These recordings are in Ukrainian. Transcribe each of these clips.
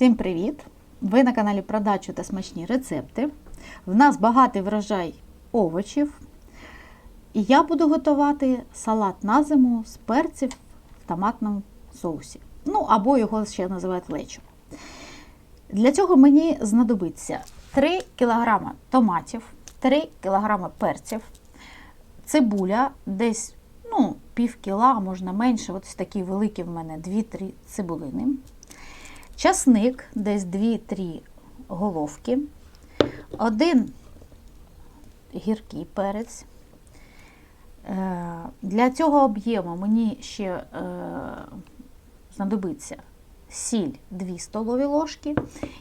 Всім привіт! Ви на каналі Продачу та смачні рецепти. В нас багатий врожай овочів. І я буду готувати салат на зиму з перців в томатному соусі. Ну, або його ще називають лечо. Для цього мені знадобиться 3 кг томатів, 3 кг перців, цибуля десь ну, пів кіла, можна менше. Ось такі великі в мене 2-3 цибулини. Часник, десь 2-3 головки, один гіркий перець. Е, Для цього об'єму мені ще е, знадобиться сіль 2 столові ложки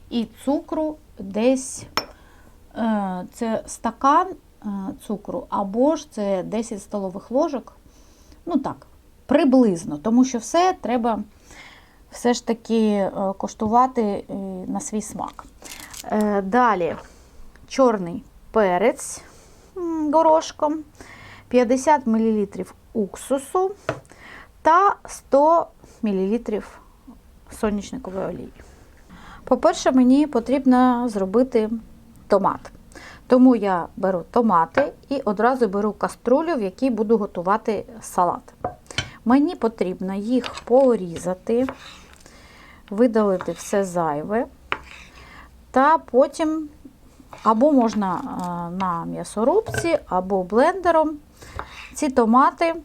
і цукру десь е, це стакан цукру, або ж це 10 столових ложок. Ну так, приблизно, тому що все треба все ж таки е, коштувати е, на свій смак. Е, Далі чорний перець горошком, 50 мл уксусу та 100 мл соняшникової олії. По-перше, мені потрібно зробити томат. Тому я беру томати і одразу беру каструлю, в якій буду готувати салат. Мені потрібно їх порізати, видалити все зайве. Та потім або можна е, на м'ясорубці, або блендером ці томати,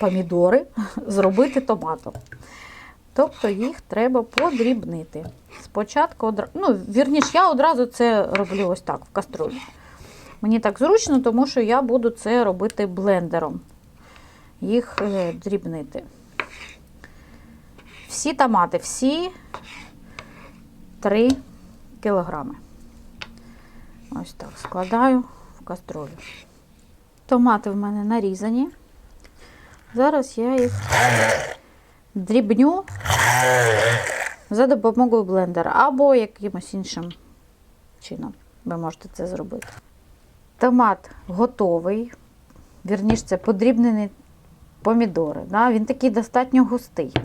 помідори зробити томатом. Тобто їх треба подрібнити. Спочатку, ну, вірніше, я одразу це роблю ось так в каструлі. Мені так зручно, тому що я буду це робити блендером. Їх е, дрібнити. Всі томати, всі 3 кілограми. Ось так складаю в каструлю. Томати в мене нарізані. Зараз я їх дрібню за допомогою блендера або якимось іншим чином ви можете це зробити. Томат готовий. Вірніше, це подрібнені помідори. Да? Він такий достатньо густий.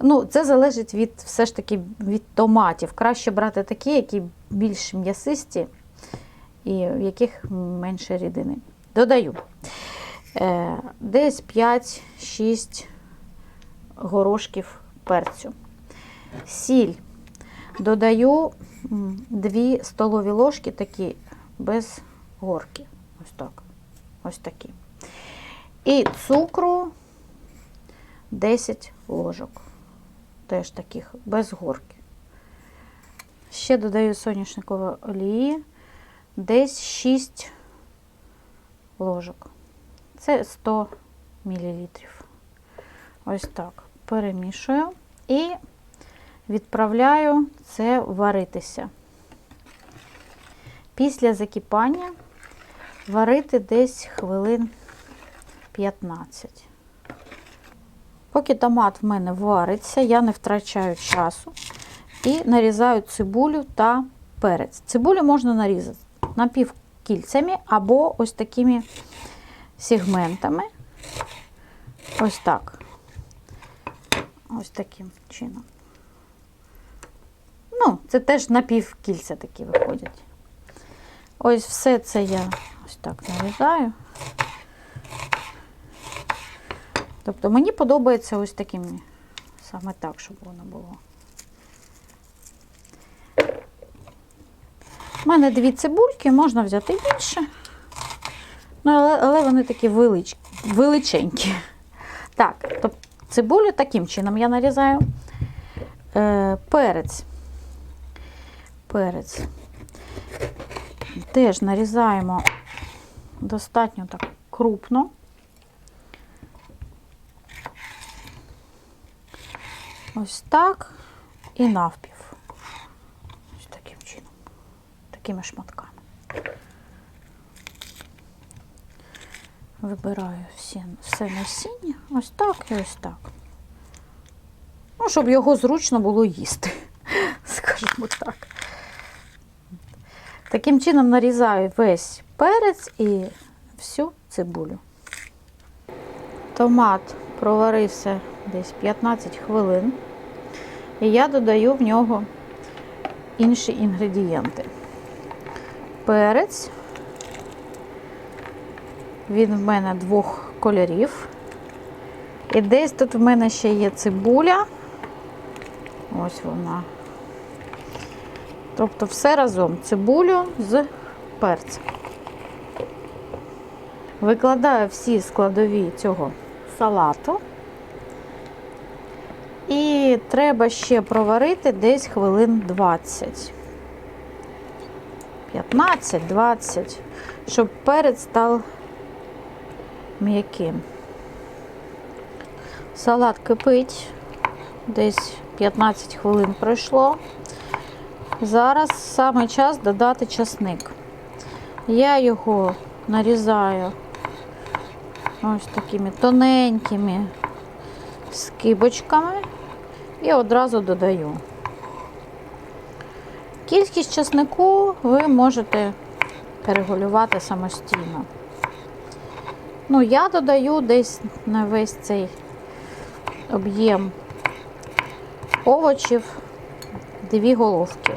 Ну, Це залежить від все ж таки від томатів. Краще брати такі, які більш м'ясисті і в яких менше рідини. Додаю е, десь 5-6 горошків перцю. Сіль. Додаю 2 столові ложки такі без горки. Ось так. Ось такі. І цукру 10 ложок. Теж таких без горки. Ще додаю соняшникової олії, десь 6 ложок. Це 100 мл. Ось так. Перемішую і відправляю це варитися. Після закипання варити десь хвилин 15. Поки томат в мене вариться, я не втрачаю часу і нарізаю цибулю та перець. Цибулю можна нарізати напівкільцями або ось такими сегментами. Ось так. Ось таким чином. Ну, це теж напівкільця такі виходять. Ось все це я ось так нарізаю. Тобто мені подобається ось такими, саме так, щоб воно було. У мене дві цибульки, можна взяти більше. Ну, але, але вони такі велич, величенькі. Так, тобто цибулю таким чином я нарізаю. Е, перець. Перець. Теж нарізаємо достатньо так крупно. Ось так і навпів. Ось таким чином. Такими шматками. Вибираю всі, все насіння. Ось так і ось так. Ну, щоб його зручно було їсти, скажімо так. Таким чином нарізаю весь перець і всю цибулю. Томат проварився десь 15 хвилин. І я додаю в нього інші інгредієнти. Перець. Він в мене двох кольорів. І десь тут в мене ще є цибуля. Ось вона. Тобто все разом цибулю з перцем. Викладаю всі складові цього салату. І треба ще проварити десь хвилин 20. 15-20, щоб перець став м'яким. Салат кипить, десь 15 хвилин пройшло. Зараз саме час додати часник. Я його нарізаю ось такими тоненькими скибочками і одразу додаю. Кількість часнику ви можете перегулювати самостійно. Ну, я додаю десь на весь цей об'єм овочів дві головки.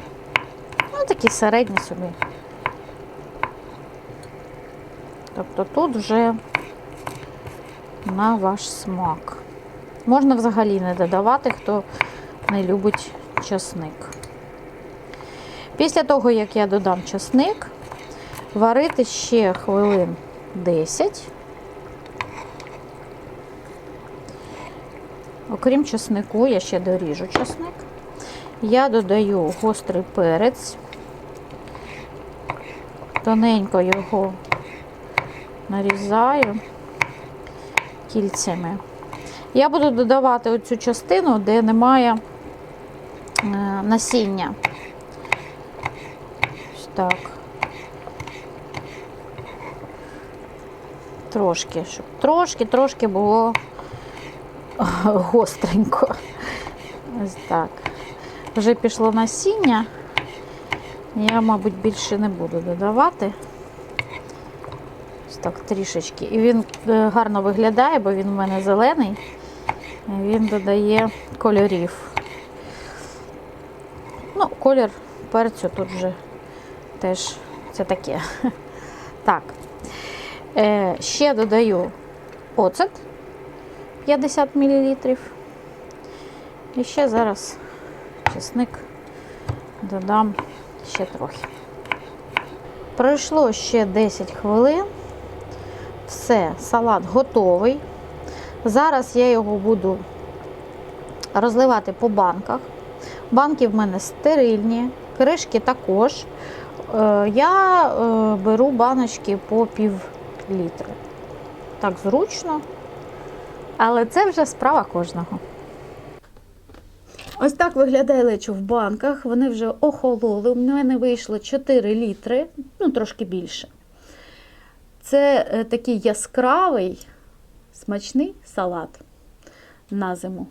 Ну, такі середні собі. Тобто тут вже на ваш смак. Можна взагалі не додавати, хто не любить часник. Після того, як я додам часник, варити ще хвилин 10. Окрім часнику, я ще доріжу часник. Я додаю гострий перець, тоненько його нарізаю кільцями. Я буду додавати оцю частину, де немає е, насіння. Ось так. Трошки, щоб трошки-трошки було гостренько. Ось так. Вже пішло насіння. Я, мабуть, більше не буду додавати. Ось так трішечки. І він е, гарно виглядає, бо він в мене зелений. Він додає кольорів. Ну, колір перцю тут вже теж це таке. Так. Е, ще додаю оцет 50 мл. І ще зараз чесник додам ще трохи. Пройшло ще 10 хвилин. Все, салат готовий. Зараз я його буду розливати по банках. Банки в мене стерильні, кришки також. Е, Я е, беру баночки по пів літра. Так зручно. Але це вже справа кожного. Ось так виглядає лечо в банках. Вони вже охололи. У мене вийшло 4 літри, ну трошки більше. Це е, такий яскравий, смачний салат на зиму.